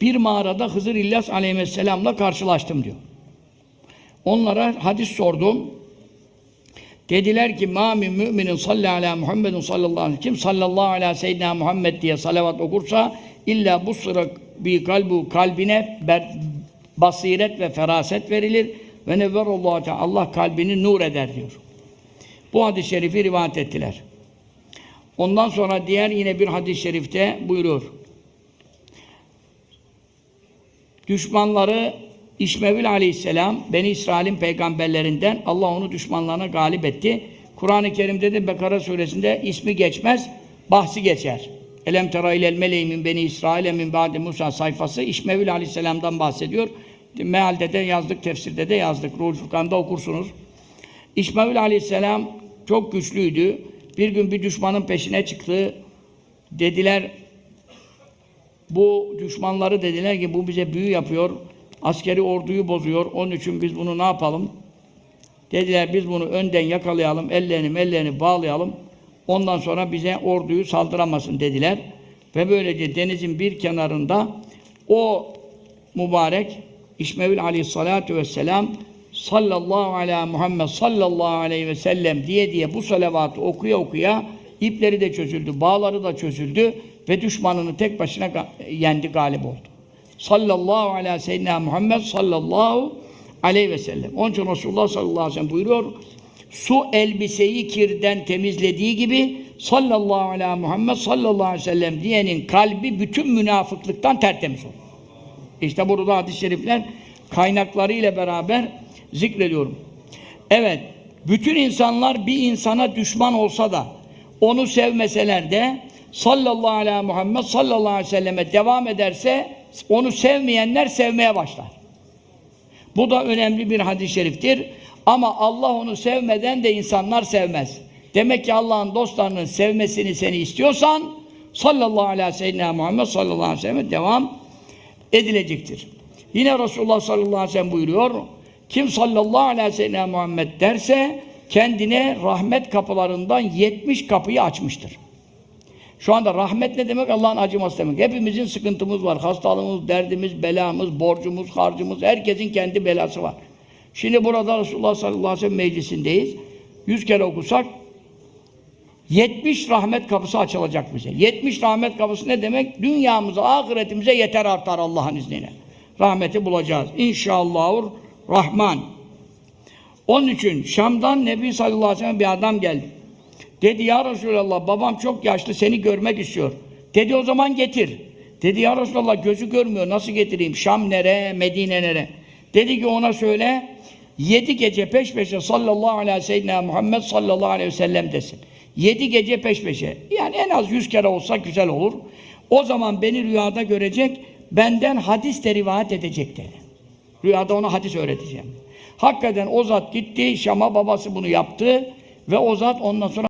Bir mağarada Hızır İlyas aleyhisselamla karşılaştım diyor. Onlara hadis sordum. Dediler ki ma min müminin salli ala Muhammedin sallallahu aleyhi. Kim sallallahu ala seyyidina Muhammed diye salavat okursa illa bu sıra bir kalbu kalbine ber, basiret ve feraset verilir ve nevverullahu teala Allah kalbini nur eder diyor. Bu hadis-i şerifi rivayet ettiler. Ondan sonra diğer yine bir hadis-i şerifte buyuruyor. Düşmanları İşmevül aleyhisselam Beni İsrail'in peygamberlerinden Allah onu düşmanlarına galip etti. Kur'an-ı Kerim'de de Bekara suresinde ismi geçmez, bahsi geçer. Elem tera ilel meleği min Beni İsrail'e min ba'di Musa sayfası İşmevül aleyhisselamdan bahsediyor. Mealde de yazdık, tefsirde de yazdık. Ruhul Furkan'da okursunuz. İşmevül aleyhisselam çok güçlüydü. Bir gün bir düşmanın peşine çıktı. Dediler, bu düşmanları dediler ki bu bize büyü yapıyor, askeri orduyu bozuyor, onun için biz bunu ne yapalım? Dediler biz bunu önden yakalayalım, ellerini ellerini bağlayalım, ondan sonra bize orduyu saldıramasın dediler. Ve böylece denizin bir kenarında o mübarek İşmevül aleyhissalatu vesselam sallallahu ala Muhammed sallallahu aleyhi ve sellem diye diye bu salavatı okuya okuya ipleri de çözüldü, bağları da çözüldü ve düşmanını tek başına yendi, galip oldu. Sallallahu ala seyyidina Muhammed sallallahu aleyhi ve sellem. Onun için Resulullah sallallahu aleyhi ve sellem buyuruyor. Su elbiseyi kirden temizlediği gibi sallallahu ala Muhammed sallallahu aleyhi ve sellem diyenin kalbi bütün münafıklıktan tertemiz olur. İşte burada hadis-i şerifler kaynakları ile beraber zikrediyorum. Evet, bütün insanlar bir insana düşman olsa da onu sevmeseler de sallallahu aleyhi Muhammed sallallahu aleyhi ve selleme devam ederse onu sevmeyenler sevmeye başlar. Bu da önemli bir hadis-i şeriftir. Ama Allah onu sevmeden de insanlar sevmez. Demek ki Allah'ın dostlarının sevmesini seni istiyorsan sallallahu aleyhi ve Muhammed sallallahu aleyhi ve selleme devam edilecektir. Yine Resulullah sallallahu aleyhi ve sellem buyuruyor. Kim sallallahu aleyhi ve Muhammed derse kendine rahmet kapılarından 70 kapıyı açmıştır. Şu anda rahmet ne demek? Allah'ın acıması demek. Hepimizin sıkıntımız var. Hastalığımız, derdimiz, belamız, borcumuz, harcımız. Herkesin kendi belası var. Şimdi burada Resulullah sallallahu aleyhi ve sellem meclisindeyiz. Yüz kere okusak 70 rahmet kapısı açılacak bize. 70 rahmet kapısı ne demek? Dünyamıza, ahiretimize yeter artar Allah'ın izniyle. Rahmeti bulacağız. İnşallahur Rahman. Onun için Şam'dan Nebi sallallahu aleyhi ve sellem bir adam geldi. Dedi ya Resulallah babam çok yaşlı seni görmek istiyor. Dedi o zaman getir. Dedi ya Resulallah gözü görmüyor nasıl getireyim? Şam nere, Medine nere? Dedi ki ona söyle yedi gece peş peşe sallallahu aleyhi ve sellem Muhammed sallallahu aleyhi ve sellem desin. Yedi gece peş peşe. Yani en az yüz kere olsa güzel olur. O zaman beni rüyada görecek, benden hadis de rivayet edecek dedi. Rüyada ona hadis öğreteceğim. Hakikaten o zat gitti, Şam'a babası bunu yaptı ve o zat ondan sonra